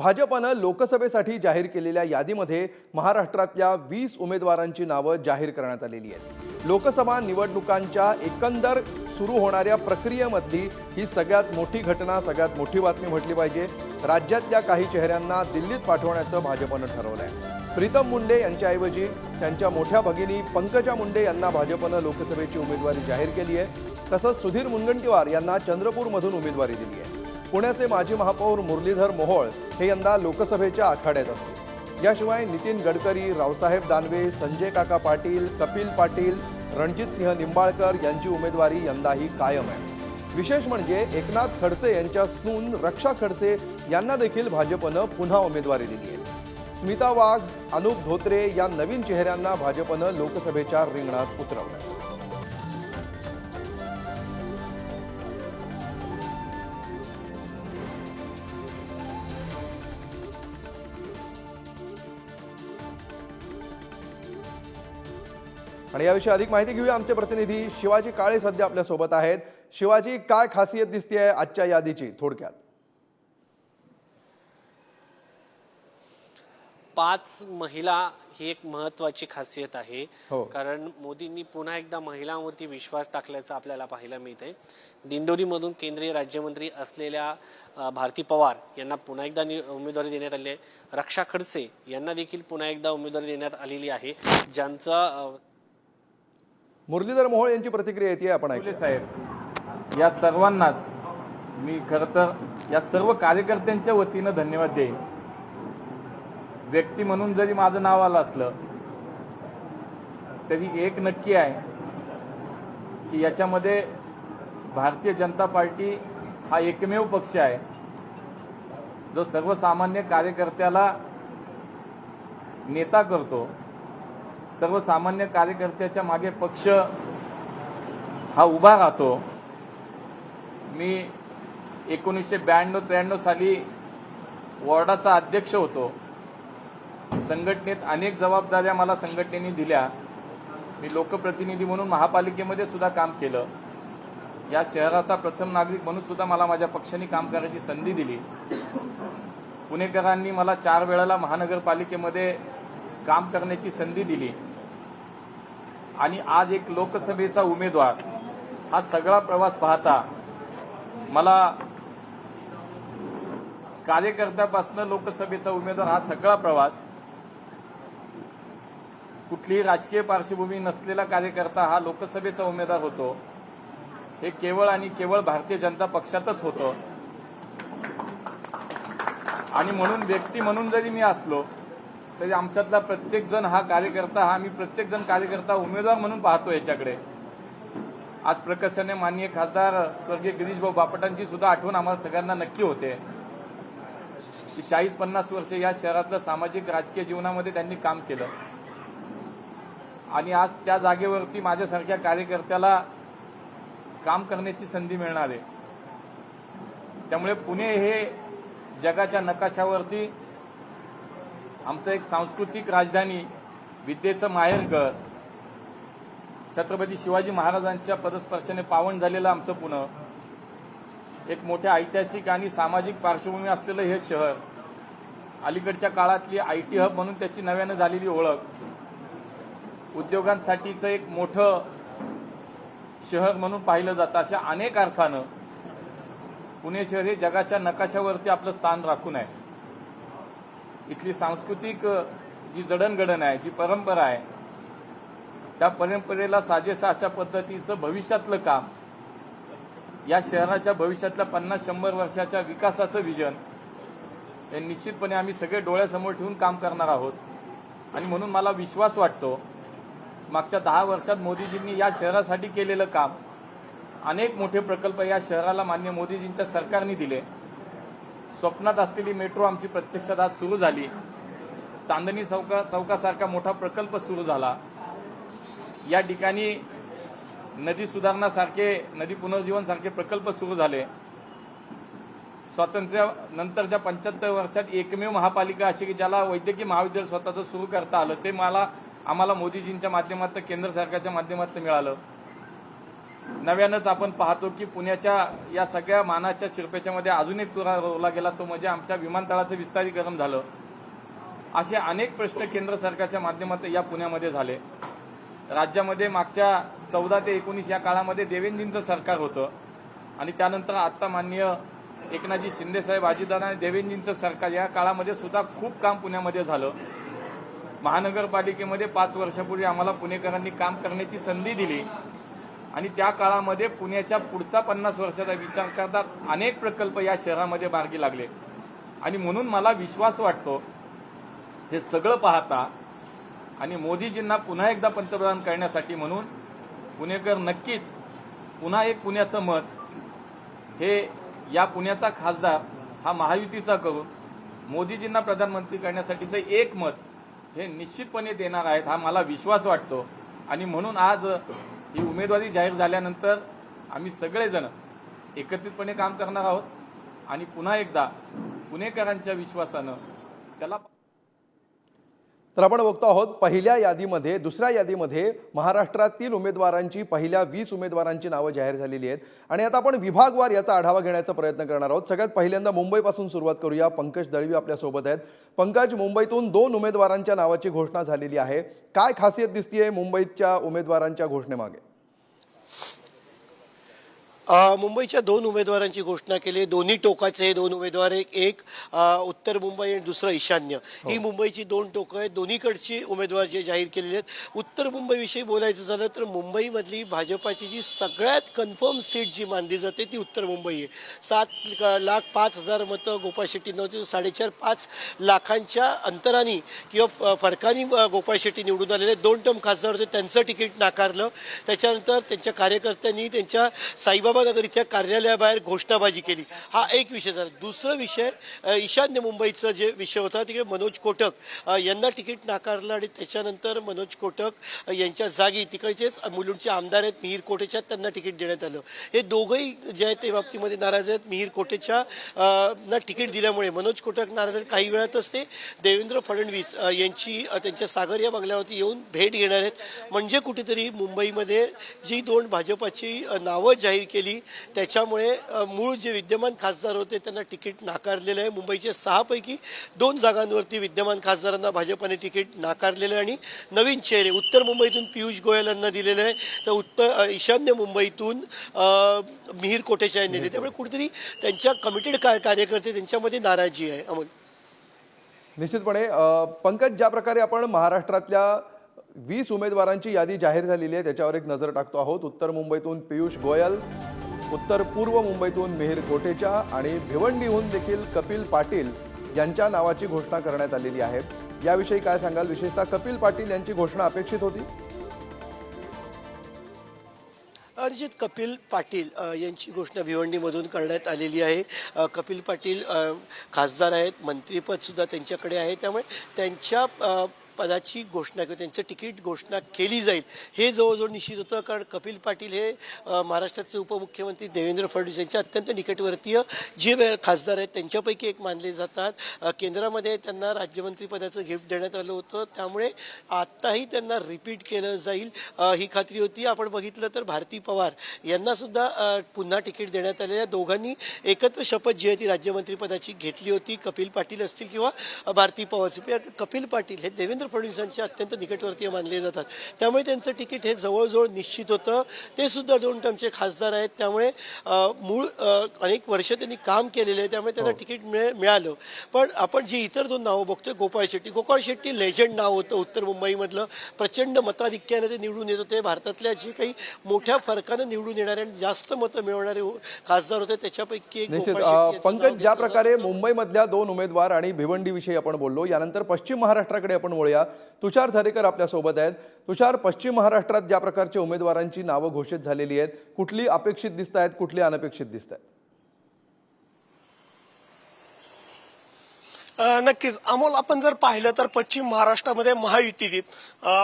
भाजपनं लोकसभेसाठी जाहीर केलेल्या यादीमध्ये महाराष्ट्रातल्या वीस उमेदवारांची नावं जाहीर करण्यात आलेली आहेत. लोकसभा निवडणुकांच्या एकंदर सुरू होणाऱ्या प्रक्रियेमधली ही सगळ्यात मोठी घटना सगळ्यात मोठी बातमी म्हटली पाहिजे. राज्यातल्या काही चेहऱ्यांना दिल्लीत पाठवण्याचं भाजपनं ठरवलं आहे प्रीतम मुंडे यांच्याऐवजी त्यांच्या मोठ्या भगिनी पंकजा मुंडे यांना भाजपनं लोकसभेची उमेदवारी जाहीर केली आहे तसंच सुधीर मुनगंटीवार यांना चंद्रपूरमधून उमेदवारी दिली आहे पुण्याचे माजी महापौर मुरलीधर मोहोळ हे यंदा लोकसभेच्या आखाड्यात असतील. याशिवाय नितीन गडकरी रावसाहेब दानवे संजय काका पाटील कपिल पाटील रणजितसिंह निंबाळकर यांची उमेदवारी यंदाही कायम आहे. विशेष म्हणजे एकनाथ खडसे यांच्या सून रक्षा खडसे यांना देखील भाजपनं पुन्हा उमेदवारी दिली आहे. स्मिता वाघ अनुप धोत्रे या नवीन चेहऱ्यांना भाजपनं लोकसभेच्या रिंगणात उतरवलं आणि याविषयी अधिक माहिती घेऊया आमचे प्रतिनिधी. शिवाजी काळे सध्या आपल्यासोबत आहेत. शिवाजी काय खासियत दिसते आजच्या यादीची थोडक्यात? पाच महिला ही एक महत्वाची खासियत आहे. हो. कारण मोदींनी पुन्हा एकदा महिलांवरती विश्वास टाकल्याचं आपल्याला पाहायला मिळतंय. दिंडोरीमधून केंद्रीय राज्यमंत्री असलेल्या भारती पवार यांना पुन्हा एकदा उमेदवारी देण्यात आली आहे. रक्षा खडसे यांना देखील पुन्हा एकदा उमेदवारी देण्यात आलेली आहे. ज्यांचा मुरलीधर मोहोळ यांची प्रतिक्रिया येते आपण ऐकूया. फुले साहेब या सर्वांनाच मी खरं तर या सर्व कार्यकर्त्यांच्या वतीनं धन्यवाद देईन. व्यक्ती म्हणून जरी माझं नाव आलं असलं तरी एक नक्की आहे की याच्यामध्ये भारतीय जनता पार्टी हा एकमेव पक्ष आहे जो सर्वसामान्य कार्यकर्त्याला नेता करतो. सर्वसामान्य कार्यकर्त्याच्या मागे पक्ष हा उभा राहतो. मी एकोणीसशे ब्याण्णव त्र्याण्णव साली वॉर्डाचा अध्यक्ष होतो. संघटनेत अनेक जबाबदाऱ्या मला संघटनेने दिल्या. मी लोकप्रतिनिधी म्हणून महापालिकेमध्ये सुद्धा काम केलं. या शहराचा प्रथम नागरिक म्हणून सुद्धा मला माझ्या पक्षाने काम करायची संधी दिली. पुणेकरांनी मला चार वेळेला महानगरपालिकेमध्ये काम करण्याची संधी दिली. आणि आज एक लोकसभेचा उमेदवार हा सगळा प्रवास पाहता मला कार्यकर्त्यापासून लोकसभेचा उमेदवार हा सगळा प्रवास कुठलीही राजकीय पार्श्वभूमी नसलेला कार्यकर्ता हा लोकसभेचा उमेदवार होतो. हे केवळ आणि केवळ भारतीय जनता पक्षातच होतं. आणि म्हणून व्यक्ती म्हणून जरी मी असलो तरी आमच्यातला प्रत्येक जण हा कार्यकर्ता हा आम्ही प्रत्येक जण कार्यकर्ता उमेदवार म्हणून पाहतो याच्याकडे. आज प्रकर्षाने माननीय खासदार स्वर्गीय गिरीशभाऊ बापटांची सुद्धा आठवण आम्हाला सगळ्यांना नक्की होते. की चाळीस पन्नास वर्ष या शहरातलं सामाजिक राजकीय जीवनामध्ये त्यांनी काम केलं. आणि आज त्या जागेवरती माझ्यासारख्या कार्यकर्त्याला काम करण्याची संधी मिळणार आहे. त्यामुळे पुणे हे जगाच्या नकाशावरती आमचं एक सांस्कृतिक राजधानी विद्येचं माहेरघर छत्रपती शिवाजी महाराजांच्या पदस्पर्शाने पावन झालेलं आमचं पुणे एक मोठ्या ऐतिहासिक आणि सामाजिक पार्श्वभूमी असलेलं हे शहर अलीकडच्या काळातली आय टी हब म्हणून त्याची नव्यानं झालेली ओळख उद्योगांसाठीचं एक मोठं शहर म्हणून पाहिलं जातं अशा अनेक अर्थानं पुणे शहर हे जगाच्या नकाशावरती आपलं स्थान राखून आहे. इथली सांस्कृतिक जी जडणघडण आहे जी परंपरा आहे त्या परंपरेला साजेसा अशा पद्धतीचं भविष्यातलं काम या शहराच्या भविष्यातल्या पन्नास शंभर वर्षाच्या विकासाचं विजन हे निश्चितपणे आम्ही सगळे डोळ्यासमोर ठेवून काम करणार आहोत. आणि म्हणून मला विश्वास वाटतो मागच्या दहा वर्षात मोदीजींनी या शहरासाठी केलेलं काम अनेक मोठे प्रकल्प या शहराला मान्य मोदीजींच्या सरकारने दिले. स्वप्नात असलेली मेट्रो आमची प्रत्यक्षात आज सुरू झाली. चांदणी चौका चौकासारखा मोठा प्रकल्प सुरू झाला. या ठिकाणी नदी सुधारणासारखे नदी पुनर्जीवन सारखे प्रकल्प सुरू झाले. स्वातंत्र्यानंतरच्या पंच्याहत्तर वर्षात एकमेव महापालिका अशी की ज्याला वैद्यकीय महाविद्यालय स्वतःचं सुरू करता आलं. ते मला आम्हाला मोदीजींच्या माध्यमातून केंद्र सरकारच्या माध्यमातून मिळालं. नव्यानंच आपण पाहतो की पुण्याच्या या सगळ्या मानाच्या शिरपेच्यामध्ये अजून एक तुरा रोवला गेला तो म्हणजे आमच्या विमानतळाचं विस्तारीकरण झालं. असे अनेक प्रश्न केंद्र सरकारच्या माध्यमातून या पुण्यामध्ये झाले. राज्यामध्ये मागच्या चौदा ते एकोणीस या काळामध्ये देवेंद्रजींचं सरकार होतं. आणि त्यानंतर आत्ता माननीय एकनाथजी शिंदेसाहेब अजितदादा आणि देवेंद्रजींचं सरकार या काळामध्ये सुद्धा खूप काम पुण्यामध्ये झालं. महानगरपालिकेमध्ये पाच वर्षापूर्वी आम्हाला पुणेकरांनी काम करण्याची संधी दिली. आणि त्या काळामध्ये पुण्याच्या पुढचा पन्नास वर्षाचा विचार करतात अनेक प्रकल्प या शहरामध्ये मार्गी लागले. आणि म्हणून मला विश्वास वाटतो हे सगळं पाहता आणि मोदीजींना पुन्हा एकदा पंतप्रधान करण्यासाठी म्हणून पुणेकर नक्कीच पुन्हा एक पुण्याचं मत हे या पुण्याचा खासदार हा महायुतीचा करून मोदीजींना प्रधानमंत्री करण्यासाठीचं एक मत हे निश्चितपणे देणार आहेत हा मला विश्वास वाटतो. आणि म्हणून आज ही उमेदवारी जाहीर झाल्यानंतर आम्ही सगळेजण एकत्रितपणे काम करणार आहोत आणि पुन्हा एकदा पुणेकरांच्या विश्वासानं त्याला तर आपण बघतो आहोत पहिल्या यादीमध्ये दुसऱ्या यादीमध्ये महाराष्ट्रातील उमेदवारांची पहिल्या वीस उमेदवारांची नावं जाहीर झालेली आहेत. आणि आता आपण विभागवार याचा आढावा घेण्याचा प्रयत्न करणार आहोत. सगळ्यात पहिल्यांदा मुंबईपासून सुरुवात करूया. पंकज दळवी आपल्यासोबत आहेत. पंकज मुंबईतून दोन उमेदवारांच्या नावाची घोषणा झालेली आहे. काय खासियत दिसतीये मुंबईच्या उमेदवारांच्या घोषणेमागे? मुंबईच्या दोन उमेदवारांची घोषणा केली. दोन्ही टोकाचे हे दोन उमेदवार एक एक उत्तर मुंबई आणि दुसरं ईशान्य. ही. मुंबईची दोन टोकं आहेत. दोन्हीकडची उमेदवार जे जाहीर केलेले आहेत. उत्तर मुंबईविषयी बोलायचं झालं तर मुंबईमधली भाजपाची जी सगळ्यात कन्फर्म सीट जी मानली जाते ती उत्तर मुंबई आहे. सात लाख पाच हजार मतं गोपाळ शेट्टी नव्हती. साडेचार पाच लाखांच्या अंतराने किंवा फ- फरकाने गोपाळ शेट्टी निवडून आलेले दोन टर्म खासदार होते. त्यांचं तिकीट नाकारलं. त्याच्यानंतर त्यांच्या कार्यकर्त्यांनी त्यांच्या साईबाबा नगर इथल्या कार्यालयाबाहेर घोषणाबाजी केली. हा एक विषय झाला. दुसरा विषय ईशान्य मुंबईचा जे विषय होता तिकडे मनोज कोटक यांना तिकीट नाकारलं आणि त्याच्यानंतर मनोज कोटक यांच्या जागी तिकडचेच मुलुंडचे आमदार आहेत मिहीर कोटेच्या त्यांना तिकीट देण्यात आलं. हे दोघंही जे आहेत ते बाबतीमध्ये नाराज आहेत. मिहीर कोटेच्या ना तिकीट दिल्यामुळे मनोज कोटक नाराज आहेत. काही वेळातच ते देवेंद्र फडणवीस यांची त्यांच्या सागर या बंगल्यावरती येऊन भेट घेणार आहेत. म्हणजे कुठेतरी मुंबईमध्ये जी दोन भाजपाची नावं जाहीर केली त्याच्यामुळे मूळ जे विद्यमान खासदार होते त्यांना तिकीट नाकारलेलं आहे. मुंबईचे सहापैकी दोन जागांवरती विद्यमान खासदारांना भाजपाने तिकीट नाकारलेलं आहे. आणि नवीन चेहरे उत्तर मुंबईतून पियुष गोयल यांना दिलेलं आहे. तर उत्तर ईशान्य मुंबईतून मिहीर कोटेचा यांनी दिले त्यामुळे कुठेतरी त्यांच्या कमिटेड कार्यकर्ते त्यांच्यामध्ये नाराजी आहे. अमोल. निश्चितपणे पंकज ज्या प्रकारे आपण महाराष्ट्रातल्या वीस उमेदवारांची यादी जाहीर झालेली आहे. त्याच्यावर एक नजर टाकतो आहोत. उत्तर मुंबईतून पियुष गोयल उत्तर पूर्व मुंबईतून मिहीर कोटेचा आणि भिवंडीहून देखील कपिल पाटील यांच्या नावाची घोषणा करण्यात आलेली आहे. याविषयी काय सांगाल? विशेषतः कपिल पाटील यांची घोषणा अपेक्षित होती. अर्जित कपिल पाटील यांची घोषणा भिवंडीमधून करण्यात आलेली आहे. कपिल पाटील खासदार आहेत मंत्रीपदसुद्धा त्यांच्याकडे आहे. त्यामुळे त्यांच्या पदाची घोषणा किंवा त्यांचं तिकीट घोषणा केली जाईल. हे जवळजवळ निश्चित होतं कारण कपिल पाटील हे महाराष्ट्राचे उपमुख्यमंत्री देवेंद्र फडणवीस यांच्या अत्यंत निकटवर्तीय जे वे- खासदार आहेत त्यांच्यापैकी एक मानले जातात. केंद्रामध्ये त्यांना राज्यमंत्रीपदाचं गिफ्ट देण्यात आलं होतं. त्यामुळे आत्ताही त्यांना रिपीट केलं जाईल ही खात्री होती. आपण बघितलं तर भारती पवार यांनासुद्धा पुन्हा तिकीट देण्यात आलेल्या दोघांनी एकत्र शपथ जी आहे ती राज्यमंत्रीपदाची घेतली होती. कपिल पाटील असतील किंवा भारती पवार कपिल पाटील हे देवेंद्र फडणवीसांचे अत्यंत निकटवर्तीय मानले जातात. त्यामुळे त्यांचं तिकीट हे जवळजवळ निश्चित होतं. ते सुद्धा दोन टर्मचे खासदार आहेत. त्यामुळे मूळ अनेक वर्ष त्यांनी काम केलेले आहे. त्यामुळे त्यांना तिकीट मिळे मिळालं. पण आपण जी इतर दोन नावं बघतोय गोपाळ शेट्टी. गोपाळ शेट्टी लेजंड नाव होतं उत्तर मुंबईमधलं. प्रचंड मताधिक्याने ते निवडून येत होते. भारतातल्या जे काही मोठ्या फरकानं निवडून येणारे आणि जास्त मतं मिळवणारे खासदार होते. त्याच्यापैकी एक पंकज ज्या प्रकारे मुंबईमधल्या दोन उमेदवार आणि भिवंडीविषयी आपण बोललो यानंतर पश्चिम महाराष्ट्राकडे आपण वळूया. तुषार झरेकर आपल्यासोबत आहेत. तुषार पश्चिम महाराष्ट्रात ज्या प्रकारच्या उमेदवारांची नावं घोषित झालेली आहेत कुठली अपेक्षित दिसत आहेत कुठली अनपेक्षित दिसत आहेत नक्कीच. अमोल आपण जर पाहिलं तर पश्चिम महाराष्ट्रामध्ये महायुतीत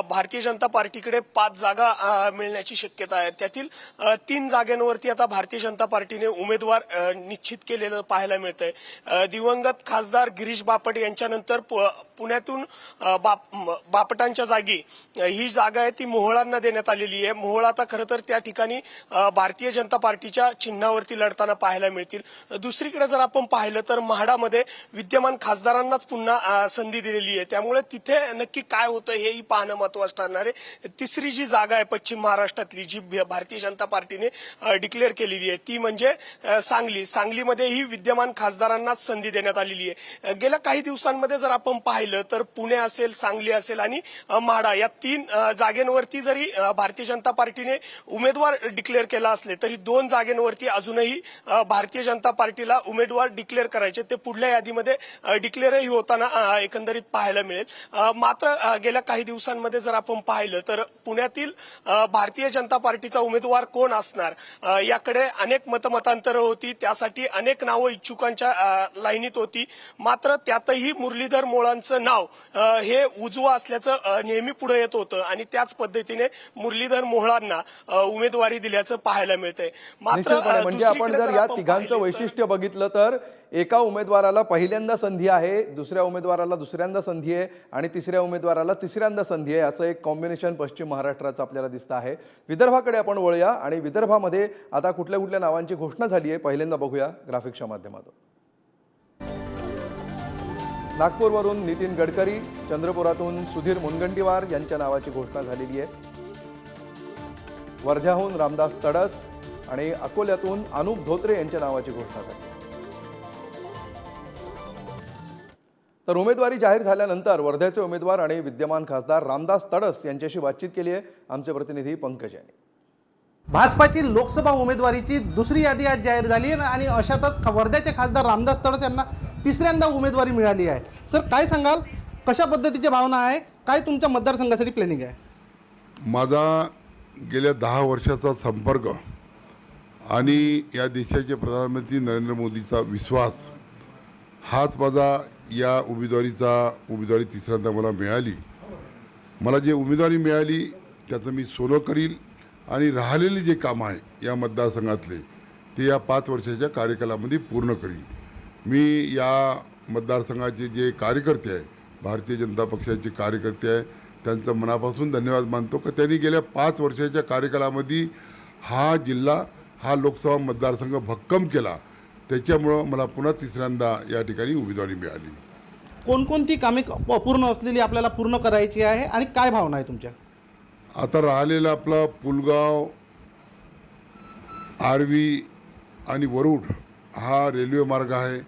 भारतीय जनता पार्टीकडे पाच जागा मिळण्याची शक्यता आहे. त्यातील तीन जागांवरती आता भारतीय जनता पार्टीने उमेदवार निश्चित केलेलं पाहायला मिळतंय. आहे दिवंगत खासदार गिरीश बापट यांच्यानंतर पु- पुण्यातून बाप बापटांच्या जागी ही जागा आहे ती मोहोळांना देण्यात आलेली आहे. मोहोळ आता खरं तर त्या ठिकाणी भारतीय जनता पार्टीच्या चिन्हावरती लढताना पाहायला मिळतील. दुसरीकडे जर आपण पाहिलं तर म्हाडामध्ये विद्यमान खासदारांनाच पुन्हा संधी दिलेली आहे. त्यामुळे तिथे नक्की काय होतं हेही पाहणं महत्वाचं ठरणार आहे. तिसरी जी जागा आहे पश्चिम महाराष्ट्रातली जी भारतीय जनता पार्टीने डिक्लेअर केलेली आहे ती म्हणजे सांगली. सांगलीमध्येही विद्यमान खासदारांनाच संधी देण्यात आलेली आहे. गेल्या काही दिवसांमध्ये जर आपण पाहिलं तर पुणे असेल सांगली असेल आणि म्हाडा या तीन जागेंवरती जरी भारतीय जनता पार्टीने उमेदवार डिक्लेअर केला असले तरी दोन जागेंवरती अजूनही भारतीय जनता पार्टीला उमेदवार डिक्लेअर करायचे. ते पुढल्या यादीमध्ये डिक्लेअरही होताना एकंदरीत पाहायला मिळेल. मात्र गेल्या काही दिवसांमध्ये जर आपण पाहिलं तर पुण्यातील भारतीय जनता पार्टीचा उमेदवार कोण असणार? याकडे अनेक मतमतांतरं होती. त्यासाठी अनेक नावं इच्छुकांच्या लाईनीत होती. मात्र त्यातही मुरलीधर मोळांचं नाव हे उजवं असल्याचं नेहमी पुढे येत होतं. आणि त्याच पद्धतीने मुरलीधर मोहळांना उमेदवारी दिल्याचं पाहायला मिळतंय. मात्र म्हणजे आपण जर या तिघांचं वैशिष्ट्य बघितलं तर एका उमेदवाराला पहिल्यांदा संधी आहे दुसऱ्या उमेदवाराला दुसऱ्यांदा संधी आहे आणि तिसऱ्या उमेदवाराला तिसऱ्यांदा संधी आहे असं एक कॉम्बिनेशन पश्चिम महाराष्ट्राचं आपल्याला दिसतं आहे. विदर्भाकडे आपण वळूया आणि विदर्भामध्ये आता कुठल्या कुठल्या नावांची घोषणा झाली आहे पहिल्यांदा बघूया ग्राफिक्सच्या माध्यमातून. नागपूरवरून नितीन गडकरी चंद्रपुरातून सुधीर मुनगंटीवार यांच्या नावाची घोषणा झालेली आहे. वर्ध्याहून रामदास तडस आणि अकोल्यातून अनुप धोत्रे यांच्या नावाची घोषणा झाली. तर उमेदवारी जाहीर झाल्यानंतर वर्ध्याचे उमेदवार आणि विद्यमान खासदार रामदास तडस यांच्याशी बातचीत केली आहे. आमचे प्रतिनिधी पंकज यांनी. भाजपाची लोकसभा उमेदवारीची दुसरी यादी आज जाहीर झाली आहे आणि अशातच वर्ध्याचे खासदार रामदास तडस यांना तिसऱ्यांदा उमेदवारी मिळाली आहे. सर काय सांगाल? कशा पद्धतीची भावना आहे? काय तुमच्या मतदारसंघासाठी प्लॅनिंग आहे? माझा गेल्या दहा वर्षाचा संपर्क आणि या देशाचे प्रधानमंत्री नरेंद्र मोदीचा विश्वास हाच माझा या उमेदवारीचा उमेदवारी तिसऱ्यांदा मला मिळाली. मला जे उमेदवारी मिळाली त्याचं मी सोनं करील आणि राहिलेले जे काम आहे या मतदारसंघातले ते या पाच वर्षाच्या कार्यकालामध्ये पूर्ण करील. मी या मतदारसंघाचे जे कार्यकर्ते आहे भारतीय जनता पक्षाचे कार्यकर्ते आहे त्यांचं मनापासून धन्यवाद मानतो की त्यांनी गेल्या पाच वर्षाच्या कार्यकालामध्ये हा जिल्हा हा लोकसभा मतदारसंघ भक्कम केला. त्याच्यामुळं मला पुन्हा तिसऱ्यांदा या ठिकाणी उमेदवारी मिळाली. कोणकोणती कामे अपूर्ण असलेली आपल्याला पूर्ण करायची आहे आणि काय भावना आहे तुमच्या? आता राहिलेला आपला पुलगाव आर्वी आणि वरुड हा रेल्वे मार्ग आहे.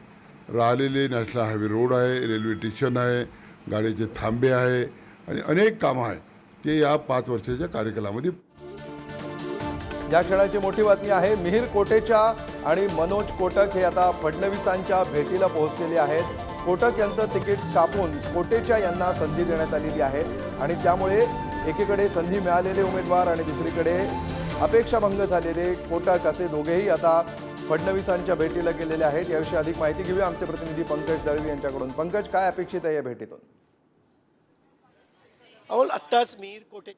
राहिलेले नॅशनल हायवे रोड आहे रेल्वे स्टेशन आहे गाड्याचे थांबे आहे आणि अनेक कामं आहे ते या पाच वर्षाच्या कार्यकालामध्ये या क्षणाची मोठी बातमी आहे मिहीर कोटेच्या आणि मनोज कोटक हे आता फडणवीसांच्या भेटीला पोहोचलेले आहेत. कोटक यांचं तिकीट कापून कोटेच्या यांना संधी देण्यात आलेली आहे. आणि त्यामुळे एकीकडे संधी मिळालेले उमेदवार आणि दुसरीकडे अपेक्षाभंग झालेले कोटक असे दोघेही आता फडणवीसांच्या भेटीला गेलेले आहेत. याविषयी अधिक माहिती घेऊया आमचे प्रतिनिधी पंकज दळवी यांच्याकडून. पंकज काय अपेक्षित आहे या भेटीतून? अमोल आत्ताच मीर कोटे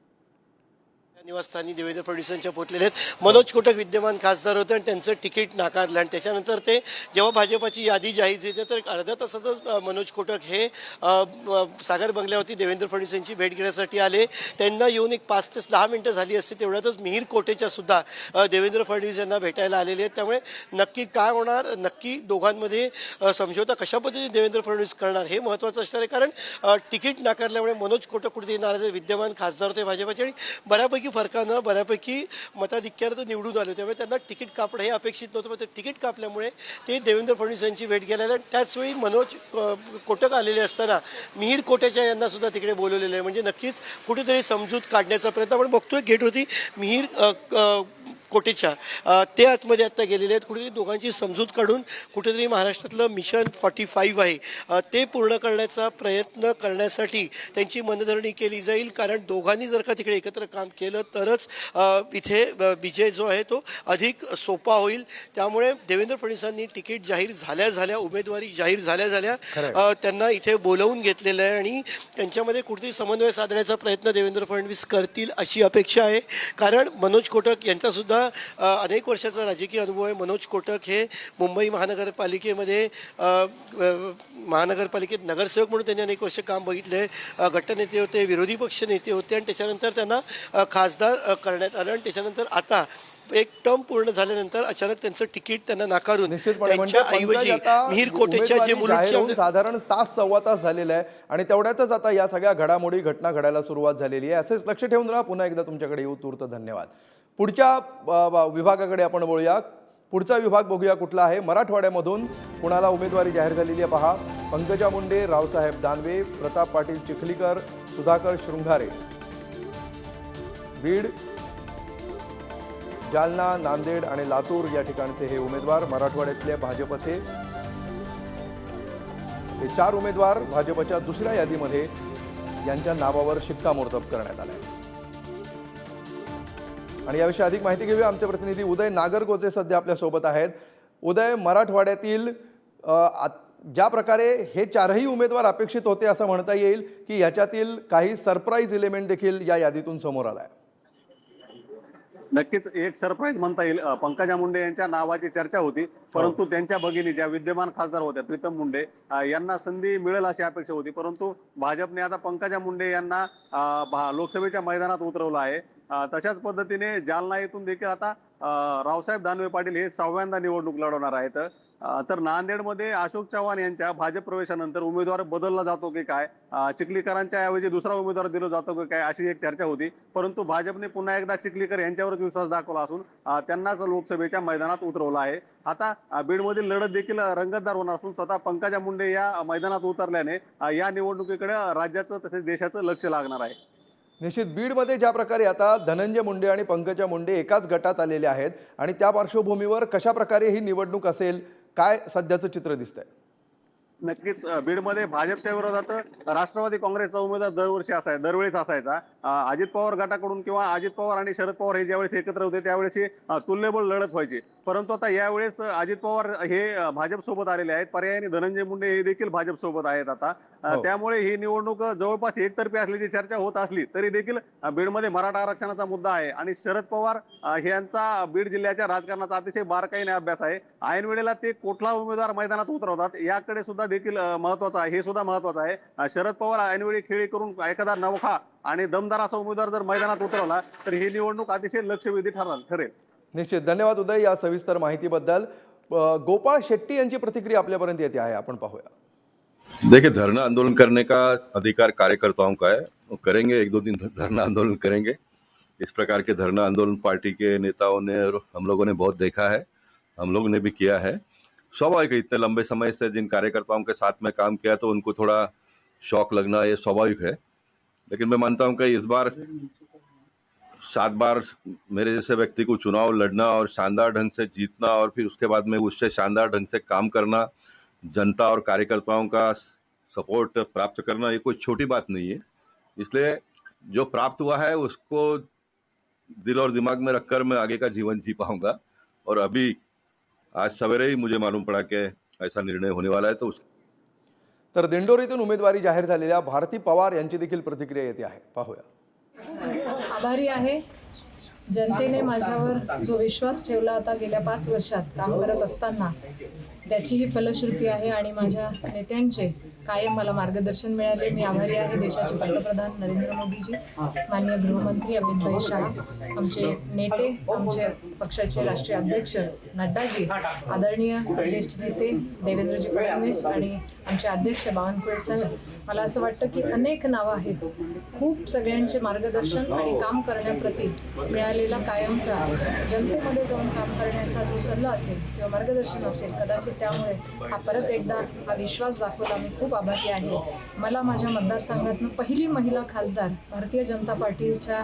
निवासस्थानी देवेंद्र फडणवीसांच्या पोहोचलेले आहेत. मनोज कोटक विद्यमान खासदार होते आणि त्यांचं तिकीट नाकारलं आणि त्याच्यानंतर ते जेव्हा भाजपाची यादी जाहीर झाली तर एक अर्ध्या तासातच मनोज कोटक हे सागर बंगल्यावरती देवेंद्र फडणवीस यांची भेट घेण्यासाठी आले. त्यांना येऊन एक पाच ते दहा मिनटं झाली असते तेवढ्यातच मिहीर कोटेच्या सुद्धा देवेंद्र फडणवीस यांना भेटायला आलेले आहेत. त्यामुळे नक्की काय होणार नक्की दोघांमध्ये समझोता कशा पद्धतीने देवेंद्र फडणवीस करणार हे महत्त्वाचं असणार आहे. कारण तिकीट नाकारल्यामुळे मनोज कोटक कुठेतरी नाराज विद्यमान खासदार होते भाजपाचे आणि बऱ्यापैकी फरकानं बऱ्यापैकी मताधिक्यानं तो निवडून आले त्यामुळे त्यांना तिकीट कापणं हे अपेक्षित नव्हतं पण ते तिकीट कापल्यामुळे ते देवेंद्र फडणवीस यांची भेट घ्यायला आणि त्याचवेळी मनोज कोटक आलेले असताना मिहीर कोटेच्या यांना सुद्धा तिकडे बोलवलेलं आहे. म्हणजे नक्कीच कुठेतरी समजूत काढण्याचा प्रयत्न. आपण बघतोय गेटवरती मिहीर अ, क- कोटेचा अ, ते आतमध्ये आता गेलेले आहेत. कुठेतरी दोघांची समजूत काढून कुठेतरी महाराष्ट्रातलं मिशन फॉर्टी फाईव्ह आहे ते पूर्ण करण्याचा प्रयत्न करण्यासाठी त्यांची मनधरणी केली जाईल. कारण दोघांनी जर का तिकडे एकत्र काम केलं तरच इथे विजय जो आहे तो अधिक सोपा होईल. त्यामुळे देवेंद्र फडणवीसांनी तिकीट जाहीर झाल्या झाल्या उमेदवारी जाहीर झाल्या झाल्या त्यांना इथे बोलवून घेतलेलं आहे आणि त्यांच्यामध्ये कुठेतरी समन्वय साधण्याचा प्रयत्न देवेंद्र फडणवीस करतील अशी अपेक्षा आहे. कारण मनोज कोटक यांचासुद्धा अ, अनेक वर्षाचा राजकीय अनुभव आहे. मनोज कोटक हे मुंबई महानगरपालिकेमध्ये महानगरपालिकेत नगरसेवक म्हणून त्यांनी अनेक वर्ष काम बघितलं. आहे गटनेते होते विरोधी पक्ष नेते होते आणि त्याच्यानंतर त्यांना खासदार करण्यात आलं आणि त्याच्यानंतर आता एक टर्म पूर्ण झाल्यानंतर अचानक त्यांचं तिकीट त्यांना नाकारून म्हणजे त्यांच्या पंकज ऐवजी आता मिहीर कोटेच्या जे साधारण तास सव्वा तास झालेला आहे आणि तेवढ्यातच आता या सगळ्या घडामोडी घटना घडायला सुरुवात झालेली आहे. असेच लक्ष ठेवून राहा. पुन्हा एकदा तुमच्याकडे येऊ. तूर्त धन्यवाद. पुढच्या विभागाकडे आपण बोलूया पुढचा विभाग बघूया कुठला आहे. मराठवाड्यामधून कुणाला उमेदवारी जाहीर झालेली आहे पहा. पंकजा मुंडे रावसाहेब दानवे प्रताप पाटील चिखलीकर सुधाकर शृंगारे. बीड जालना नांदेड आणि लातूर या ठिकाणचे हे उमेदवार मराठवाड्यातले भाजपचे. हे चार उमेदवार भाजपच्या दुसऱ्या यादीमध्ये यांच्या नावावर शिक्कामोर्तब करण्यात आलं आहे आणि याविषयी अधिक माहिती घेऊया. आमचे प्रतिनिधी उदय नागरगोचे सध्या आपल्यासोबत आहेत. उदय मराठवाड्यातील ज्या प्रकारे हे चारही उमेदवार अपेक्षित होते असं म्हणता येईल की याच्यातील काही सरप्राईज एलिमेंट देखील या यादीतून समोर आला आहे नक्कीच एक सरप्राईज म्हणता येईल. पंकजा मुंडे यांच्या नावाची चर्चा होती. परंतु त्यांच्या भगिनी ज्या विद्यमान खासदार होत्या प्रीतम मुंडे यांना संधी मिळेल अशी अपेक्षा होती. परंतु भाजपने आता पंकजा मुंडे यांना लोकसभेच्या मैदानात उतरवलं आहे. तशाच पद्धतीने जालना येथून देखील आता रावसाहेब दानवे पाटील हे सहाव्यांदा निवडणूक लढवणार आहेत. तर नांदेडमध्ये अशोक चव्हाण यांच्या भाजप प्रवेशानंतर उमेदवार बदलला जातो की काय? चिखलीकरांच्या ऐवजी दुसरा उमेदवार दिला जातो की काय अशी एक चर्चा होती. परंतु भाजपने पुन्हा एकदा चिखलीकर यांच्यावरच विश्वास दाखवला असून त्यांनाच लोकसभेच्या मैदानात उतरवलं आहे. आता बीडमधील लढत देखील रंगतदार होणार असून स्वतः पंकजा मुंडे या मैदानात उतरल्याने या निवडणुकीकडे राज्याचं तसेच देशाचं लक्ष लागणार आहे. निश्चित बीडमध्ये ज्या प्रकारे आता धनंजय मुंडे आणि पंकजा मुंडे एकाच गटात आलेले आहेत आणि त्या पार्श्वभूमीवर कशा प्रकारे ही निवडणूक असेल काय सध्याचं चित्र दिसतंय? नक्कीच बीडमध्ये भाजपच्या विरोधात राष्ट्रवादी काँग्रेसचा उमेदवार दरवर्षी असायचा दरवेळेस असायचा. अजित पवार गटाकडून किंवा अजित पवार आणि शरद पवार हे ज्यावेळेस एकत्र होते त्यावेळेस तुल्यबळ लढत व्हायची. परंतु आता यावेळेस अजित पवार हे भाजप सोबत आलेले आहेत. पर्यायाने धनंजय मुंडे हे देखील भाजप सोबत आहेत आता. हो. त्यामुळे ही निवडणूक जवळपास एकतर्फी असल्याची चर्चा होत असली तरी देखील बीडमध्ये मराठा आरक्षणाचा मुद्दा आहे. आणि शरद पवार यांचा बीड जिल्ह्याच्या राजकारणाचा अतिशय बारकाईने अभ्यास आहे. ऐन वेळेला ते कुठला उमेदवार मैदानात उतरवतात याकडे सुद्धा देखील महत्वाचं आहे हे सुद्धा महत्वाचं आहे. शरद पवार ऐनवेळी खेळी करून एखादा नवखा आणि दमदार असा उमेदवार जर मैदानात उतरवला तर ही निवडणूक अतिशय लक्षवेधी ठरणार ठरेल. निश्चित. धन्यवाद उदय या सविस्तर माहितीबद्दल. गोपाळ शेट्टी यांची प्रतिक्रिया आपल्यापर्यंत येते आहे. आपण पाहूया. देखिए धरना आंदोलन करने का अधिकार कार्यकर्ताओं का है. वो करेंगे एक दो दिन धरना आंदोलन करेंगे. इस प्रकार के धरना आंदोलन पार्टी के नेताओं ने और हम लोगों ने बहुत देखा है. हम लोग ने भी किया है. स्वाभाविक है इतने लंबे समय से जिन कार्यकर्ताओं के साथ में काम किया तो उनको थोड़ा शौक लगना ये स्वाभाविक है। लेकिन मैं मानता हूँ कि इस बार सात बार मेरे जैसे व्यक्ति को चुनाव लड़ना और शानदार ढंग से जीतना और फिर उसके बाद में उससे शानदार ढंग से काम करना, जनता और कार्यकर्ताओं का सपोर्ट प्राप्त करना, ये कोई छोटी बात नहीं है। इसलिए जो प्राप्त हुआ है, उसको दिल और दिमाग में रखकर मैं आगे का जीवन जी पाऊँगा। और अभी आज सवेरे ही मुझे मालूम पड़ा कि ऐसा निर्णय होने वाला है तो उस तर दिंडोरीतून उमेदवारी जाहीर झालेल्या भारती पवार यांची देखील प्रतिक्रिया येते आहे. पाहूया. आभारी आहे. जनतेने माझ्यावर जो विश्वास ठेवला होता गेल्या पाच वर्षात काम करत असताना त्याची ही फलश्रुती आहे आणि माझ्या नेत्यांचे कायम मला मार्गदर्शन मिळाले. मी आभारी आहे. देशाचे पंतप्रधान नरेंद्र मोदीजी मान्य गृहमंत्री अमित भाई शहा आमचे नेते आमचे पक्षाचे राष्ट्रीय अध्यक्ष नड्डाजी आदरणीय ज्येष्ठ नेते देवेंद्रजी फडणवीस आणि आमचे अध्यक्ष बावनकुळे साहेब मला असं वाटतं की अनेक नावं आहेत. खूप सगळ्यांचे मार्गदर्शन आणि काम करण्याप्रती मिळालेला कायमचा जनतेमध्ये जाऊन काम करण्याचा जो सल्ला असेल किंवा मार्गदर्शन असेल कदाचित त्यामुळे हा परत एकदा हा विश्वास दाखवला. मी खूप आभारी आहे. मला माझ्या मतदारसंघातनं पहिली महिला खासदार भारतीय जनता पार्टीच्या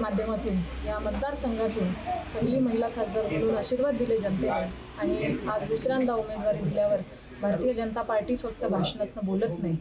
माध्यमातून या मतदारसंघातून पहिली महिला खासदार म्हणून आशीर्वाद दिले जनतेने. आणि आज दुसऱ्यांदा उमेदवारी दिल्यावर भारतीय जनता पार्टी फक्त भाषणातनं बोलत नाही.